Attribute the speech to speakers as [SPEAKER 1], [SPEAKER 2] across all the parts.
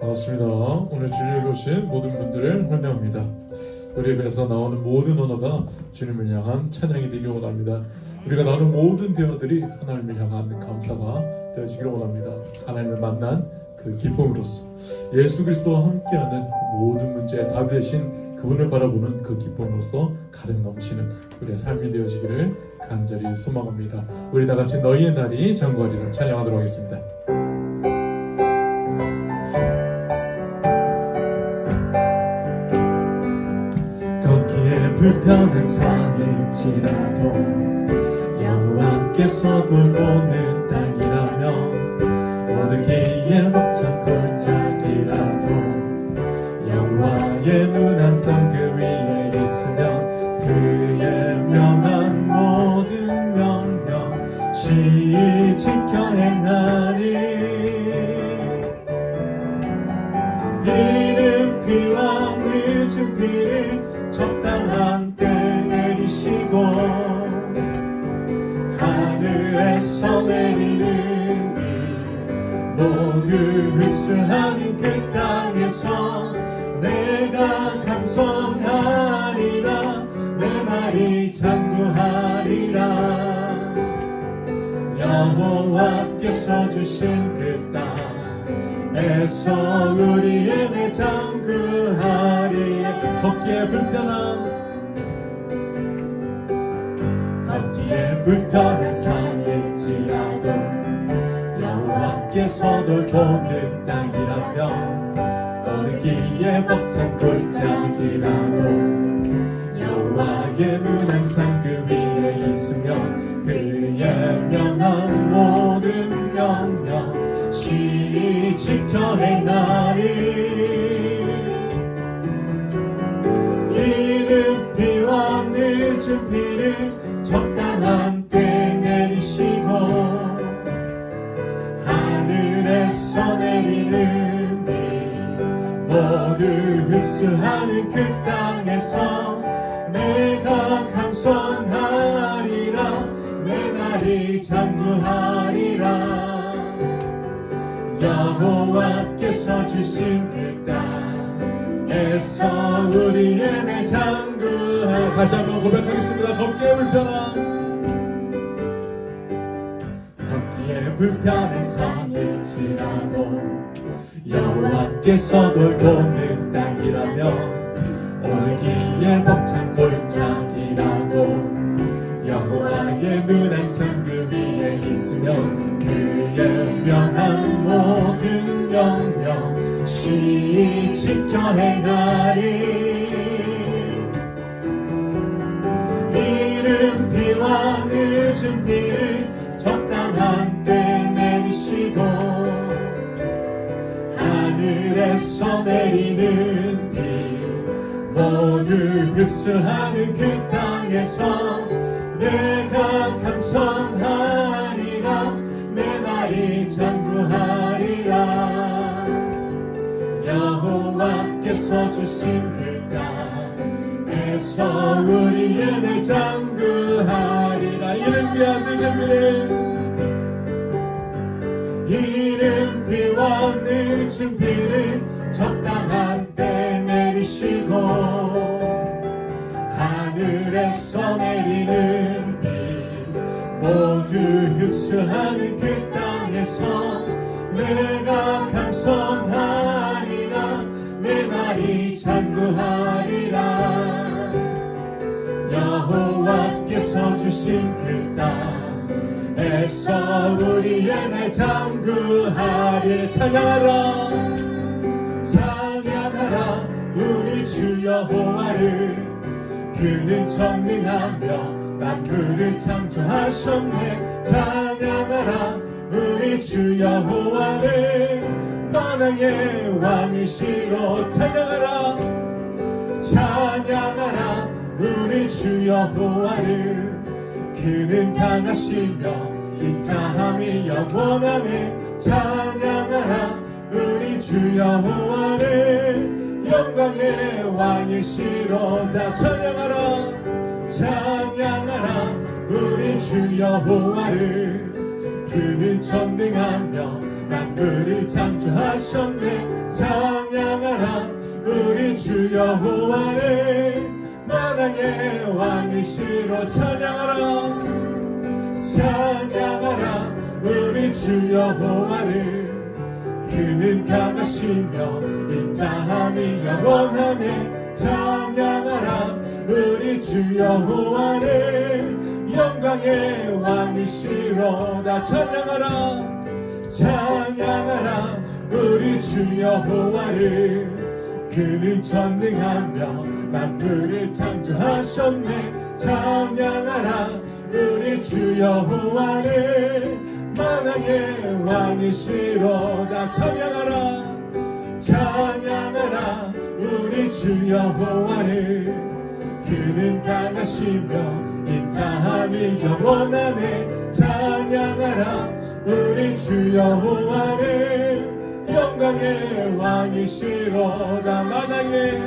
[SPEAKER 1] 반갑습니다. 오늘 주일에 오신 모든 분들을 환영합니다. 우리 에게서 나오는 모든 언어가 주님을 향한 찬양이 되기 원합니다. 우리가 나오는 모든 대화들이 하나님을 향한 감사가 되어지기를 원합니다. 하나님을 만난 그 기쁨으로써 예수 그리스도와 함께하는 모든 문제의 답이 되신 그분을 바라보는 그 기쁨으로써 가득 넘치는 우리의 삶이 되어지기를 간절히 소망합니다. 우리 다 같이 너희의 날이 장구하리라 찬양하도록 하겠습니다.
[SPEAKER 2] 불편한 산일지라도 여호와께서 돌보는 땅이라면 오늘 기에 벅찬 골짜기라도 여호와의 눈 항상 그 위에 있으면 그의 흡수하는 그 땅에서 내가 감성하리라 내 날이 장구하리라. 여호와께서 주신 그 땅에서 우리의 내 장구하리 걷기에 불편함 걷기에 불편한 삶 여호와께서 돌보는 땅이라면 걸기에 벅찬 골짜기라도 여호와의 눈 항상 그 위에 있으면 그의 명한 모든 명령 시 지켜 행하리 흡수하는 그 땅에서 내가 감성하리라. 내 날이 장구하리라. 여호와께서 주신 그 땅에서 우리의 내 장구하 다시 한번 고백하겠습니다. 걷기에 불편함 걷기에 불편한 삶일지라도 여호와께서 돌보는 땅 이라면 오르기에 벅찬 골짜기라도 여호와의 눈 항상 그 위에 있으면 그의 명한 모든 명령 시 지켜 행하리. 이른 비와 늦은 비를 적당한 때 내리시고 하늘에서 내리는 비 모두 흡수하는 그 땅에서 내가 감성하리라. 내 날이 장구하리라. 여호와께서 주신 그 땅에서 우리의 내 장구하리라. 이른 비와 늦은 비를 이른 비와 늦은 비를 적당한 하는 그 땅에서 내가 감성하리라 내 날이 장구하리라. 여호와께서 주신 그 땅에서 우리의 내 장구하리. 찬양하라 찬양하라. 우리 주 여호와를 그는 전능하며 만물을 창조하셨네 찬양하라. 우리 주 여호와를 만왕의 왕이시로 찬양하라. 찬양하라. 우리 주 여호와를 그는 강하시며 인자함이 영원하네 찬양하라. 우리 주 여호와를 영광의 왕이시로 다 찬양하라. 찬양하라. 우리 주 여호와를. 그는 전능하며 만물을 창조하셨네. 찬양하라. 여호와를. 만왕의 왕이시로 찬양하라. 찬양하라. 우리 주 여호와를. 그는 강하시며 인자함이 영원하네. 찬양하라. 우리 주 여호와를 영광의 왕이시로다 찬양하라. 찬양하라. 우리 주 여호와를. 그는 전능하며 만물을 창조하셨네. 찬양하라. 우리 주 여호와를. 만왕의 왕이시로다 찬양하라. 찬양하라. 우리 주 여호와를. 그는 강하시며 인자함이 영원하네 찬양하라. 우리 주 여호와를 영광의 왕이시로다 만왕의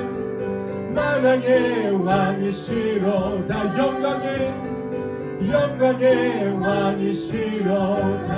[SPEAKER 2] 만왕의 왕이시로다 영광의 영광의 왕이시로다